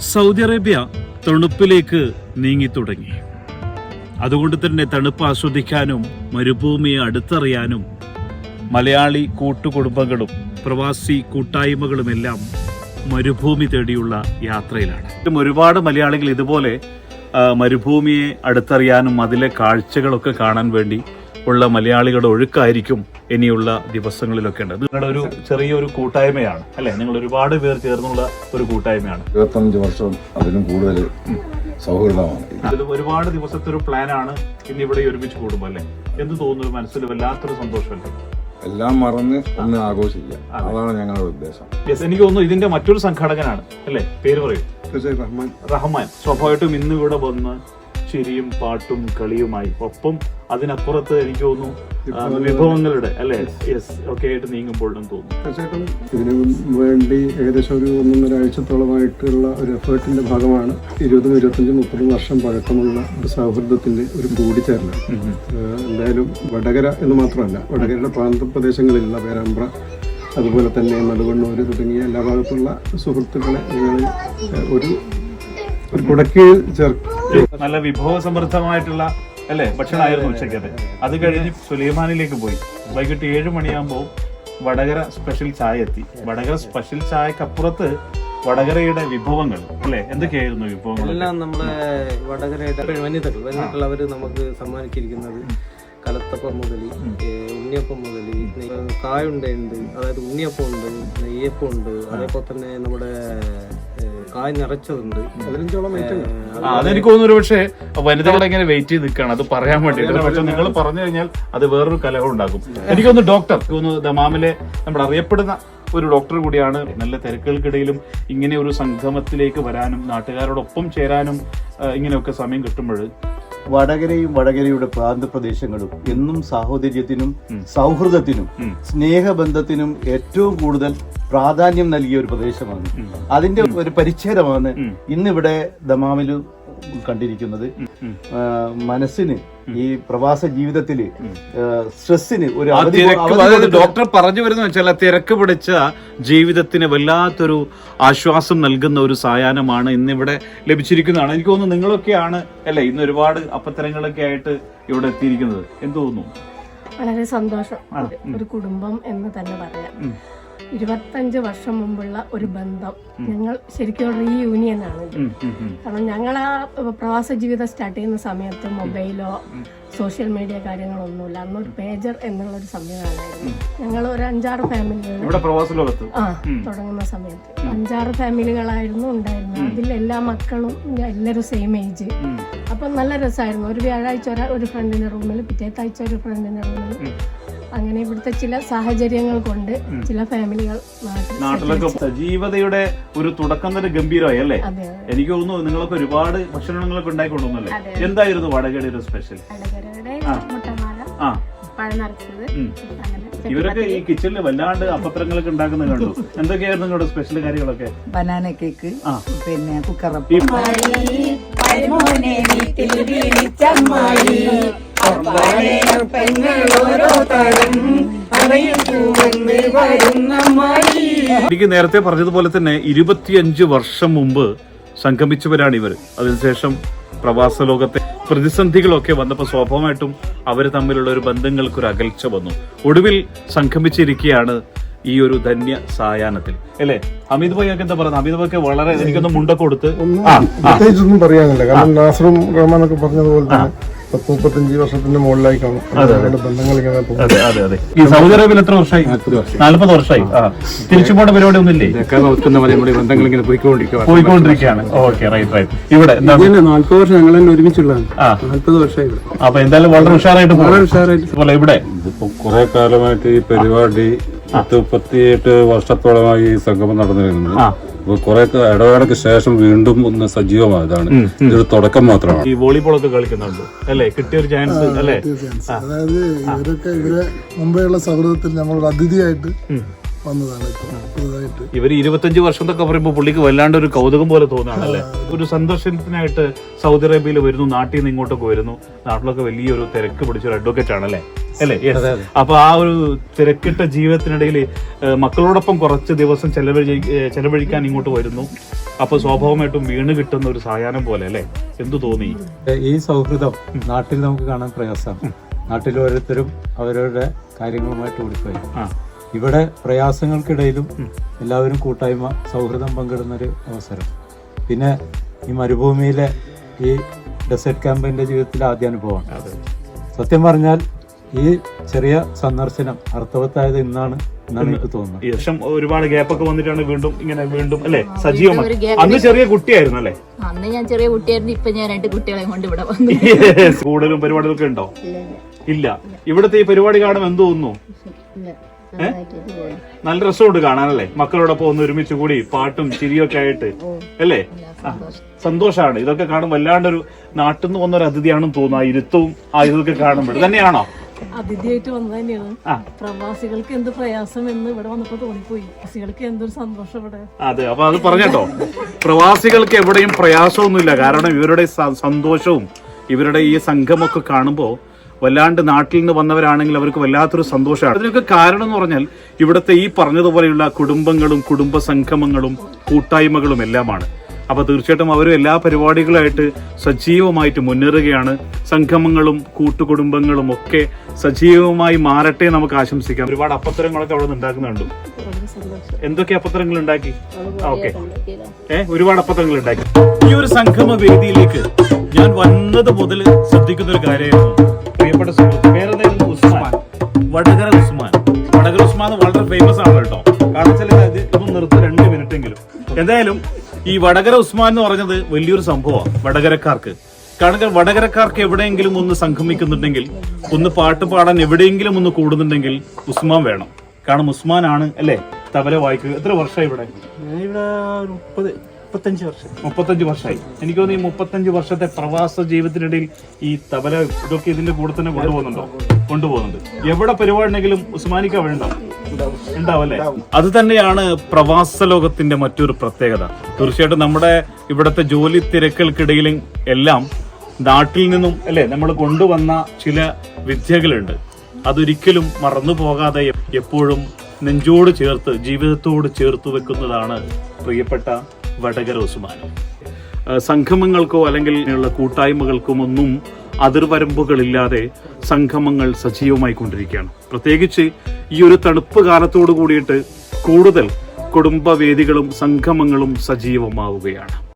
Saudi Arabia തണുപ്പിലേക്ക് നീങ്ങി തുടങ്ങി അതുകൊണ്ട് തന്നെ തണുപ്പ് ആസ്വദിക്കാനും മരുഭൂമിയെ അടുത്തറിയാനും മലയാളി കൂട്ടുകുടുംബങ്ങളും പ്രവാസി കൂട്ടായ്മകളുമെല്ലാം മരുഭൂമി തേടിയുള്ള യാത്രയിലാണ്. ഒരുപാട് മലയാളികൾ ഇതുപോലെ മരുഭൂമിയെ അടുത്തറിയാനും അതിലെ കാഴ്ചകളൊക്കെ കാണാൻ വേണ്ടി ഉള്ള മലയാളികളുടെ ഒഴുക്കായിരിക്കും ഇനിയുള്ള ദിവസങ്ങളിലൊക്കെ ഉണ്ട്. നിങ്ങളുടെ ഒരു ചെറിയൊരു കൂട്ടായ്മയാണ് അല്ലെ? നിങ്ങൾ ഒരുപാട് പേർ ചേർന്നുള്ള ഒരു കൂട്ടായ്മയാണ്. ഇരുപത്തഞ്ച് വർഷം അതിലും കൂടുതൽ സൗഹൃദമാണ്. ഇതിൽ ഒരുപാട് ദിവസത്തെ ഒരു പ്ലാനാണ് ഇന്ന് ഇവിടെ ഒരുമിച്ച് കൂടുമ്പോൾ അല്ലെ? എന്ത് തോന്നുന്നു മനസ്സിൽ? വല്ലാത്തൊരു സന്തോഷമല്ലേ? എല്ലാം മറന്ന് ഒന്ന് ആഘോഷിക്കുക. അതാണ് ഞങ്ങളുടെ ഉദ്ദേശം. യെസ് എനിക്ക് തോന്നുന്നു ഇതിന്റെ മറ്റൊരു സംഘാടകനാണ് അല്ലേ? പേര് പറയൂ. റഹ്മാൻ. റഹ്മാൻ. സ്വാഭാവികമായിട്ടും ഇന്ന് ഇവിടെ വന്ന് ചിരിയും പാട്ടും കളിയുമായി. ഒപ്പം അതിനപ്പുറത്ത് എനിക്ക് തോന്നുന്നു വിഭവങ്ങളുടെ അല്ലെ? യെസ് ഒക്കെ ആയിട്ട് നീങ്ങുമ്പോഴും തോന്നുന്നു. തീർച്ചയായിട്ടും ഇതിനു വേണ്ടി ഏകദേശം ഒരു ഒന്നൊന്നര ആഴ്ചത്തോളമായിട്ടുള്ള ഒരു എഫേർട്ടിന്റെ ഭാഗമാണ് ഇരുപതും ഇരുപത്തഞ്ചും മുപ്പതും വർഷം പഴക്കമുള്ള ഒരു സൗഹൃദത്തിന്റെ ഒരു കൂടിച്ചേരലാണ് എന്തായാലും വടകര എന്ന് മാത്രമല്ല വടകരയുടെ പ്രാന്തപ്രദേശങ്ങളിലുള്ള പേരാമ്പ്ര അതുപോലെ തന്നെ നടുവണ്ണൂർ തുടങ്ങിയ എല്ലാ ഭാഗത്തുള്ള സുഹൃത്തുക്കളെ ഞങ്ങൾ ഒരു ഒരു കുടക്കീഴിൽ ചേർക്കും നല്ല വിഭവ സമൃദ്ധമായിട്ടുള്ള അല്ലെ? ഭക്ഷണമായിരുന്നു ഉച്ചയ്ക്കത് അത് കഴിഞ്ഞ് സുലൈമാനിലേക്ക് പോയി. വൈകിട്ട് ഏഴ് മണിയാകുമ്പോൾ വടകര സ്പെഷ്യൽ ചായ എത്തി. വടകര സ്പെഷ്യൽ ചായക്കപ്പുറത്ത് വടകരയുടെ വിഭവങ്ങൾ അല്ലെ? എന്തൊക്കെയായിരുന്നു വിഭവങ്ങൾ എല്ലാം നമ്മുടെ വടകരയുടെ വനിതകൾ. വനിതകൾ നമുക്ക് സമ്മാനിച്ചിരിക്കുന്നത് കലത്തപ്പം മുതൽ ഉണ്ണിയപ്പം മുതൽ കായുണ്ടുണ്ട് അതായത് ഉണ്ണിയപ്പം ഉണ്ട് നെയ്യപ്പം ഉണ്ട് അതേപോലെ തന്നെ നമ്മുടെ കായ നിറച്ചതുണ്ട്. പതിനഞ്ചോളം അതെനിക്ക് തോന്നുന്നു ഒരു പക്ഷേ വനിതകളെ ഇങ്ങനെ വെയിറ്റ് ചെയ്ത് നിൽക്കുകയാണ് അത് പറയാൻ വേണ്ടിയിട്ട്. പക്ഷെ നിങ്ങൾ പറഞ്ഞു കഴിഞ്ഞാൽ അത് വേറൊരു കലകൾ ഉണ്ടാക്കും എനിക്കൊന്ന് ഡോക്ടർ തോന്നുന്നു ദമാമിലെ നമ്മൾ അറിയപ്പെടുന്ന ഒരു ഡോക്ടർ കൂടിയാണ്. നല്ല തിരക്കുകൾക്കിടയിലും ഇങ്ങനെ ഒരു സംഗമത്തിലേക്ക് വരാനും നാട്ടുകാരോടൊപ്പം ചേരാനും ഇങ്ങനെയൊക്കെ സമയം കിട്ടുമ്പോൾ വടകരയും വടകരയുടെ പ്രാന്തപ്രദേശങ്ങളും എന്നും സാഹോദര്യത്തിനും സൗഹൃദത്തിനും സ്നേഹബന്ധത്തിനും ഏറ്റവും കൂടുതൽ പ്രാധാന്യം നൽകിയ ഒരു പ്രദേശമാണ്. അതിന്റെ ഒരു പരിച്ഛേദമാണ് ഇന്നിവിടെ ദമാമിൽ കണ്ടിരിക്കുന്നത്. മനസ്സിന് ഈ പ്രവാസ ജീവിതത്തിൽ സ്ട്രെസ്സിന് ഒരു അതായത് ഡോക്ടർ പറഞ്ഞു വരുന്ന വെച്ചാൽ തിരക്ക് പിടിച്ച ജീവിതത്തിന് വല്ലാത്തൊരു ആശ്വാസം നൽകുന്ന ഒരു സായാഹ്നമാണ് ഇന്നിവിടെ ലഭിച്ചിരിക്കുന്നതാണ്. എനിക്ക് തോന്നുന്നു നിങ്ങളൊക്കെയാണ് അല്ലെ ഇന്ന് ഒരുപാട് അപ്പത്തരങ്ങളൊക്കെ ആയിട്ട് ഇവിടെ എത്തിയിരിക്കുന്നത്. എന്ത് തോന്നുന്നു? വളരെ സന്തോഷം. ഒരു- കുടുംബം എന്ന് തന്നെ പറയാം. ഇരുപത്തഞ്ച് വർഷം മുമ്പുള്ള ഒരു ബന്ധം. ഞങ്ങൾ ശരിക്കും റീയൂണിയൻ ആണ്. കാരണം ഞങ്ങൾ ആ പ്രവാസ ജീവിതം സ്റ്റാർട്ട് ചെയ്യുന്ന സമയത്ത് മൊബൈലോ സോഷ്യൽ മീഡിയ കാര്യങ്ങളൊന്നുമില്ല. അന്നൊരു പേജർ എന്നുള്ള ഒരു സംവിധാനമായിരുന്നു. ഞങ്ങൾ ഒരു അഞ്ചാറ് ഫാമിലികൾ ആ തുടങ്ങുന്ന സമയത്ത്. അഞ്ചാറ് ഫാമിലികളായിരുന്നു ഉണ്ടായിരുന്നത്. അതിൽ എല്ലാ മക്കളും എല്ലാവരും സെയിം ഏജ് അപ്പം നല്ല രസമായിരുന്നു. ഒരു വ്യാഴാഴ്ച ഒരു ഫ്രണ്ടിന്റെ റൂമിൽ പിറ്റേത്താഴ്ച ഒരു ഫ്രണ്ടിന്റെ റൂമിൽ അങ്ങനെ ഇവിടുത്തെ ചില സാഹചര്യങ്ങൾ കൊണ്ട് ചില ഫാമിലികൾ നാട്ടിലൊക്കെ സജീവതയുടെ ഒരു തുടക്കം തന്നെ ഗംഭീരമായി അല്ലേ? എനിക്ക് തോന്നുന്നു നിങ്ങളൊക്കെ ഒരുപാട് ഭക്ഷണങ്ങളൊക്കെ ഉണ്ടായിക്കൊണ്ടുവന്നല്ലേ? എന്തായിരുന്നു വടകയുടെ ഒരു സ്പെഷ്യൽ വടകരയുടെ. അങ്ങനെ ഇവരൊക്കെ ഈ കിച്ചണിൽ വല്ലാണ്ട് അപ്പത്രങ്ങളൊക്കെ ഉണ്ടാക്കുന്നത് കണ്ടു. എന്തൊക്കെയായിരുന്നു നിങ്ങളുടെ സ്പെഷ്യൽ കാര്യങ്ങളൊക്കെ? ബനാന കേക്ക് ആ. പിന്നെ കുക്കറപ്പ് എനിക്ക് നേരത്തെ പറഞ്ഞതുപോലെ തന്നെ ഇരുപത്തിയഞ്ച് വർഷം മുമ്പ് സംഗമിച്ചവരാണ് ഇവർ അതിനുശേഷം പ്രവാസ ലോകത്തെ പ്രതിസന്ധികളൊക്കെ വന്നപ്പോൾ സ്വാഭാവികമായിട്ടും അവർ തമ്മിലുള്ള ഒരു ബന്ധങ്ങൾക്കൊരു അകൽച്ച വന്നു. ഒടുവിൽ സംഗമിച്ചിരിക്കുകയാണ് ഈ ഒരു ധന്യ സായാഹ്നത്തിൽ. അല്ലേ? അമിത് ഭായി ഒക്കെ എന്താ പറയുന്നത്? ഹമീദ് ഭായിക്ക് വളരെ എനിക്കൊന്ന് മുണ്ടൊക്കെ കൊടുത്ത്. പറയാനില്ല. കാരണം നാസറും റഹ്മാനൊക്കെ പറഞ്ഞതുപോലെ തന്നെ പത്ത് മുപ്പത്തഞ്ച് വർഷത്തിന്റെ മുകളിലായി കാണും ബന്ധങ്ങൾ ഇങ്ങനെ അതെ അതെ അതെ. ഈ സൗദി അറേബ്യയിൽ എത്ര വർഷമായി? നാല്പത് വർഷമായി. തിരിച്ചു പോകേണ്ട പരിപാടി ഒന്നുമില്ലേ? നമ്മുടെ ബന്ധങ്ങൾ ഇങ്ങനെ പോയിക്കൊണ്ടിരിക്കുക പോയിക്കൊണ്ടിരിക്കുകയാണ്. Okay right right. ഇവിടെ നാല്പത് വർഷം ഞങ്ങൾ തന്നെ ഒരുമിച്ചുള്ളതാണ്. നാല്പത് വർഷമായി ഇവിടെ. അപ്പൊ എന്തായാലും വളരെ ഉഷാറായിട്ട് പോകും. ഉഷാറായിട്ട്. പോലെ ഇവിടെ? ഇതിപ്പോ കുറെ കാലമായിട്ട് ഈ പരിപാടി പത്ത് മുപ്പത്തിയെട്ട് വർഷത്തോളമായി ഈ സംഗമം നടന്നിരുന്നത് ആ. അപ്പൊ കുറെ ഇടവേളയ്ക്ക് ശേഷം വീണ്ടും ഒന്ന് സജീവമായതാണ്. ഇതൊരു തുടക്കം മാത്രമാണ്. ഈ വോളിബോൾ ഒക്കെ കളിക്കുന്നുണ്ട്. അല്ലേ? കിട്ടിയ ഒരു ചാൻസ് അല്ലേ? അതായത് ഇവരൊക്കെ ഇവരെ മുമ്പെയുള്ള സൗഹൃദത്തിൽ നമ്മളൊരു അതിഥിയായിട്ട് വന്നതാണ് പുതുതായിട്ട്. ഇവർ ഇവർ ഇരുപത്തഞ്ച് വർഷം എന്നൊക്കെ പറയുമ്പോൾ പുള്ളിക്ക് വല്ലാണ്ട് ഒരു കൗതുകം പോലെ തോന്നുകയാണല്ലേ ഒരു സന്ദർശനത്തിനായിട്ട് സൗദി അറേബ്യയിൽ വരുന്നു നാട്ടിൽ നിന്ന് ഇങ്ങോട്ടൊക്കെ വരുന്നു. നാട്ടിലൊക്കെ വലിയൊരു തിരക്ക് പിടിച്ച ഒരു അഡ്വക്കേറ്റ് ആണല്ലേ അല്ലേ? Yes. അപ്പൊ ആ ഒരു തിരക്കിട്ട ജീവിതത്തിനിടയിൽ മക്കളോടൊപ്പം കുറച്ച് ദിവസം ചെലവഴി ചെലവഴിക്കാൻ ഇങ്ങോട്ട് വരുന്നു. അപ്പൊ സ്വാഭാവികമായിട്ടും വീണ് കിട്ടുന്ന ഒരു സായാഹ്നം പോലെ അല്ലേ? എന്തു തോന്നി? ഈ സൗഹൃദം നാട്ടിൽ നമുക്ക് കാണാൻ പ്രയാസമാണ്. നാട്ടിൽ ഓരോരുത്തരും അവരവരുടെ കാര്യങ്ങളുമായിട്ട് ഓടിപ്പോയി ആ. ഇവിടെ പ്രയാസങ്ങൾക്കിടയിലും എല്ലാവരും കൂട്ടായ്മ സൗഹൃദം പങ്കിടുന്ന ഒരു അവസരം. പിന്നെ ഈ മരുഭൂമിയിലെ ഈ ഡെസേർട്ട് ക്യാമ്പിന്റെ ജീവിതത്തിലെ ആദ്യ അനുഭവമാണ് സത്യം പറഞ്ഞാൽ ഈ ചെറിയ സന്ദർശനം അർത്ഥവത്തായത് ഇന്നാണ് എന്നാണ് എനിക്ക് തോന്നുന്നത്. ഒരുപാട് ഗ്യാപ്പൊക്കെ വന്നിട്ടാണ് വീണ്ടും ഇങ്ങനെ വീണ്ടും അല്ലേ? സജീവമായി. അന്ന് ചെറിയ കുട്ടിയായിരുന്നു അല്ലേ? അന്ന് ഞാൻ ചെറിയ കുട്ടിയായിരുന്നു. ഇപ്പൊ ഞാൻ രണ്ട് കുട്ടികളെ കൊണ്ട് ഇവിടെ വന്നു. കൂടുതലും പരിപാടികളൊക്കെ ഉണ്ടോ? ഇല്ല ഇവിടുത്തെ ഈ പരിപാടി കാണുമ്പോൾ എന്ത് തോന്നുന്നു. നല്ല രസമുണ്ട് കാണാനല്ലേ? മക്കളോടൊപ്പം ഒന്ന് ഒരുമിച്ച് കൂടി പാട്ടും ചിരിയും ഒക്കെ ആയിട്ട് അല്ലേ? സന്തോഷമാണ് സന്തോഷാണ്. ഇതൊക്കെ കാണും വല്ലാണ്ടൊരു നാട്ടിൽ നിന്ന് വന്നൊരു അതിഥിയാണെന്ന് തോന്നുന്നു. ആ ഇരുത്തവും ആ ഇതൊക്കെ കാണുമ്പോൾ തന്നെയാണോ? അതിഥിയായിട്ട് വന്നത് തന്നെയാണ്. പ്രവാസികൾക്ക് എന്ത് പ്രയാസം എന്ന് ഇവിടെ വന്നപ്പോ തോന്നിപ്പോയി. പ്രവാസികൾക്ക് എന്തൊരു സന്തോഷം ഇവിടെ. അതെ അപ്പൊ അത് പറഞ്ഞോ പ്രവാസികൾക്ക് എവിടെയും പ്രയാസമൊന്നുമില്ല. കാരണം ഇവരുടെ സന്തോഷവും ഇവരുടെ ഈ സംഘമൊക്കെ കാണുമ്പോൾ വല്ലാണ്ട് നാട്ടിൽ നിന്ന് വന്നവരാണെങ്കിൽ അവർക്ക് വല്ലാത്തൊരു സന്തോഷമാണ്. അതിനൊക്കെ കാരണം എന്ന് പറഞ്ഞാൽ ഇവിടുത്തെ ഈ പറഞ്ഞതുപോലെയുള്ള കുടുംബങ്ങളും കുടുംബ സംഗമങ്ങളും കൂട്ടായ്മകളും എല്ലാമാണ്. അപ്പോൾ തീർച്ചയായിട്ടും അവരും എല്ലാ പരിപാടികളായിട്ട് സജീവമായിട്ട് മുന്നേറുകയാണ്. സംഗമങ്ങളും കൂട്ടുകുടുംബങ്ങളും ഒക്കെ സജീവമായി മാറട്ടെ നമുക്ക് ആശംസിക്കാം. ഒരുപാട് അപ്പത്തരങ്ങളൊക്കെ അവിടെ നിന്ന് ഉണ്ടാക്കുന്നുണ്ട്. എന്തൊക്കെ അപ്പത്തരങ്ങൾ ഉണ്ടാക്കി? ഓക്കെ. ഏഹ് ഒരുപാട് അപ്പത്തരങ്ങൾ ഉണ്ടാക്കി. ഈ ഒരു സംഗമ വേദിയിലേക്ക് ഞാൻ വന്നത് മുതൽ ശ്രദ്ധിക്കുന്ന ഒരു കാര്യമായിരുന്നു. പ്രിയപ്പെട്ട സുഹൃത്ത് പേരെന്തായിരുന്നു? ഉസ്മാൻ. വടകര ഉസ്മാൻ. വടകര ഉസ്മാൻ വളരെ ഫേമസ് ആണ് കേട്ടോ. കാരണം ഇത് ഇപ്പം നിർത്തി രണ്ട് മിനിറ്റ് എങ്കിലും എന്തായാലും ഈ വടകര ഉസ്മാൻ എന്ന് പറഞ്ഞത് വലിയൊരു സംഭവമാണ് വടകരക്കാർക്ക്. കാരണം വടകരക്കാർക്ക് എവിടെയെങ്കിലും ഒന്ന് സംഗമിക്കുന്നുണ്ടെങ്കിൽ ഒന്ന് പാട്ട് പാടാൻ എവിടെയെങ്കിലും ഒന്ന് കൂടുന്നുണ്ടെങ്കിൽ ഉസ്മാൻ വേണം. കാരണം ഉസ്മാൻ ആണ് അല്ലേ? തബല വായിക്കുക. എത്ര വർഷമായി ഇവിടെ? ഇവിടെ മുപ്പത് മുപ്പത്തഞ്ച് വർഷം. മുപ്പത്തഞ്ച് വർഷമായി. എനിക്ക് തോന്നുന്നു ഈ മുപ്പത്തഞ്ച് വർഷത്തെ പ്രവാസ ജീവിതത്തിനിടയിൽ ഈ തബല ഇതൊക്കെ ഇതിന്റെ കൂടെ തന്നെ കൊണ്ടുപോകുന്നുണ്ടോ? കൊണ്ടുപോകുന്നുണ്ട്. എവിടെ പരിപാടി ഉണ്ടെങ്കിലും ഉസ്മാനിക്ക വേണ്ട. ഉണ്ടാവും ഉണ്ടാവും അത് തന്നെയാണ് പ്രവാസ ലോകത്തിന്റെ മറ്റൊരു പ്രത്യേകത. തീർച്ചയായിട്ടും നമ്മുടെ ഇവിടുത്തെ ജോലി തിരക്കുകൾക്കിടയിലും എല്ലാം നാട്ടിൽ നിന്നും അല്ലെ നമ്മൾ കൊണ്ടുവന്ന ചില വിദ്യകളുണ്ട്. അതൊരിക്കലും മറന്നു പോകാതെ എപ്പോഴും നെഞ്ചോട് ചേർത്ത് ജീവിതത്തോട് ചേർത്ത് വെക്കുന്നതാണ് പ്രിയപ്പെട്ട വടകര ഉസ്മാൻ സംഗമങ്ങൾക്കോ അല്ലെങ്കിൽ ഉള്ള കൂട്ടായ്മകൾക്കും ഒന്നും അതിർവരമ്പുകളില്ലാതെ സംഗമങ്ങൾ സജീവമായി കൊണ്ടിരിക്കുകയാണ്. പ്രത്യേകിച്ച് ഈ ഒരു തണുപ്പ് കാലത്തോട് കൂടിയിട്ട് കൂടുതൽ കുടുംബവേദികളും സംഗമങ്ങളും സജീവമാവുകയാണ്.